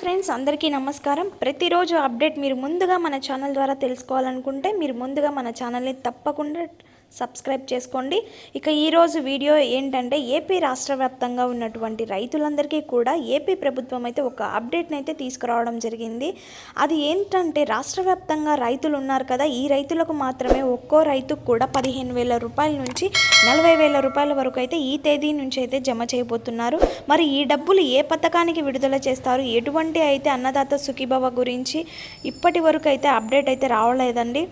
Friends అందరికీ నమస్కారం. ప్రతిరోజు అప్డేట్ మీరు ముందుగా మన ఛానల్ ద్వారా తెలుసుకోవాలనుకుంటే మీరు ముందుగా మన ఛానల్ని తప్పకుండా సబ్స్క్రైబ్ చేసుకోండి. ఇక ఈరోజు వీడియో ఏంటంటే ఏపీ రాష్ట్ర వ్యాప్తంగా ఉన్నటువంటి రైతులందరికీ కూడా ఏపీ ప్రభుత్వం అయితే ఒక అప్డేట్ని అయితే తీసుకురావడం జరిగింది. అది ఏంటంటే రాష్ట్ర వ్యాప్తంగా రైతులు ఉన్నారు కదా ఈ రైతులకు మాత్రమే ఒక్కో రైతుకు కూడా పదిహేను వేల రూపాయల నుంచి నలభై వేల రూపాయల వరకు అయితే ఈ తేదీ నుంచి అయితే జమ చేయబోతున్నారు. మరి ఈ డబ్బులు ఏ పథకానికి విడుదల చేస్తారు? ఎటువంటి అయితే అన్నదాత సుఖీభవ గురించి ఇప్పటి వరకు అయితే అప్డేట్ అయితే రావలేదండి.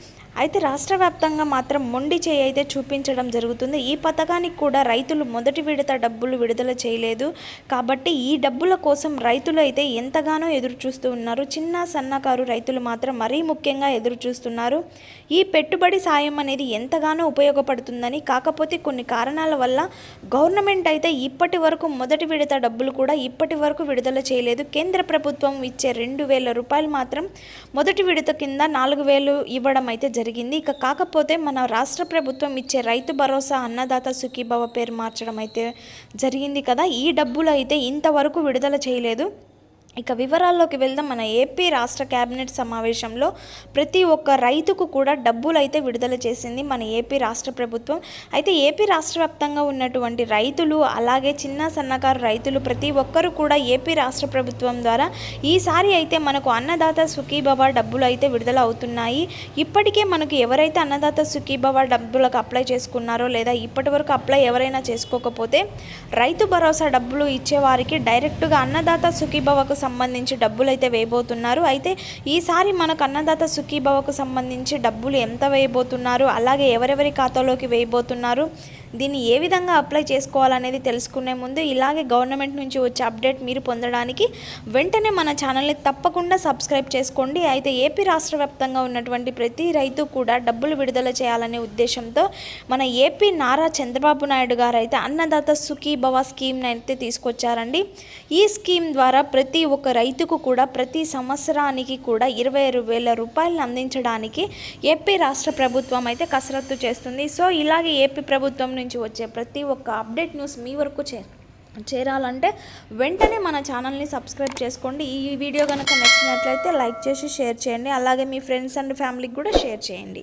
అయితే రాష్ట్ర వ్యాప్తంగా మాత్రం మొండి చేయి అయితే చూపించడం జరుగుతుంది. ఈ పథకానికి కూడా రైతులు మొదటి విడత డబ్బులు విడుదల చేయలేదు. కాబట్టి ఈ డబ్బుల కోసం రైతులు అయితే ఎంతగానో ఎదురు చూస్తూ ఉన్నారు. చిన్న సన్నకారు రైతులు మాత్రం మరీ ముఖ్యంగా ఎదురు చూస్తున్నారు ఈ పెట్టుబడి సాయం అనేది ఎంతగానో ఉపయోగపడుతుందని కాకపోతే కొన్ని కారణాల వల్ల గవర్నమెంట్ అయితే ఇప్పటి వరకు మొదటి విడత డబ్బులు కూడా ఇప్పటి వరకు విడుదల చేయలేదు. కేంద్ర ప్రభుత్వం ఇచ్చే రెండు వేల రూపాయలు మాత్రం మొదటి విడత కింద నాలుగు వేలు ఇవ్వడం అయితే జరిగింది. జరిగింది. ఇక కాకపోతే మన రాష్ట్ర ప్రభుత్వం ఇచ్చే రైతు భరోసా అన్నదాత సుఖీభవ పేరు మార్చడం అయితే జరిగింది కదా. ఈ డబ్బులు అయితే ఇంతవరకు విడుదల చేయలేదు. ఇక వివరాల్లోకి వెళ్దాం. మన ఏపీ రాష్ట్ర కేబినెట్ సమావేశంలో ప్రతి ఒక్క రైతుకు కూడా డబ్బులు అయితే విడుదల చేసింది మన ఏపీ రాష్ట్ర ప్రభుత్వం. అయితే ఏపీ రాష్ట్ర వ్యాప్తంగా ఉన్నటువంటి రైతులు అలాగే చిన్న సన్నకారు రైతులు ప్రతి ఒక్కరు కూడా ఏపీ రాష్ట్ర ప్రభుత్వం ద్వారా ఈసారి అయితే మనకు అన్నదాత సుఖీభవ డబ్బులు అయితే విడుదల అవుతున్నాయి. ఇప్పటికే మనకు ఎవరైతే అన్నదాత సుఖీభవ డబ్బులకు అప్లై చేసుకున్నారో లేదా ఇప్పటి వరకు అప్లై ఎవరైనా చేసుకోకపోతే రైతు భరోసా డబ్బులు ఇచ్చేవారికి డైరెక్ట్గా అన్నదాత సుఖీభవకు సంబంధించి డబ్బులు అయితే వేయబోతున్నారు. అయితే ఈసారి మనకు అన్నదాత సుఖీభవకు సంబంధించి డబ్బులు ఎంత వేయబోతున్నారు? అలాగే ఎవరెవరి ఖాతాలోకి వేయబోతున్నారు? దీన్ని ఏ విధంగా అప్లై చేసుకోవాలనేది తెలుసుకునే ముందు ఇలాగే గవర్నమెంట్ నుంచి వచ్చే అప్డేట్ మీరు పొందడానికి వెంటనే మన ఛానల్ని తప్పకుండా సబ్స్క్రైబ్ చేసుకోండి. అయితే ఏపీ రాష్ట్ర వ్యాప్తంగా ఉన్నటువంటి ప్రతి రైతు కూడా డబ్బులు విడుదల చేయాలనే ఉద్దేశంతో మన ఏపీ నారా చంద్రబాబు నాయుడు గారు అయితే అన్నదాత సుఖీభవ స్కీమ్ని అయితే తీసుకొచ్చారండి. ఈ స్కీమ్ ద్వారా ప్రతి ఒక్క రైతుకు కూడా ప్రతి సంవత్సరానికి కూడా ఇరవై వేల రూపాయలను అందించడానికి ఏపీ రాష్ట్ర ప్రభుత్వం అయితే కసరత్తు చేస్తుంది. సో ఇలాగే ఏపీ ప్రభుత్వం నుంచి వచ్చే ప్రతి ఒక్క అప్డేట్ న్యూస్ మీ వరకు చే చేరాలంటే వెంటనే మన ఛానల్ని సబ్స్క్రైబ్ చేసుకోండి. ఈ వీడియో కనుక నచ్చినట్లయితే లైక్ చేసి షేర్ చేయండి. అలాగే మీ ఫ్రెండ్స్ అండ్ ఫ్యామిలీకి కూడా షేర్ చేయండి.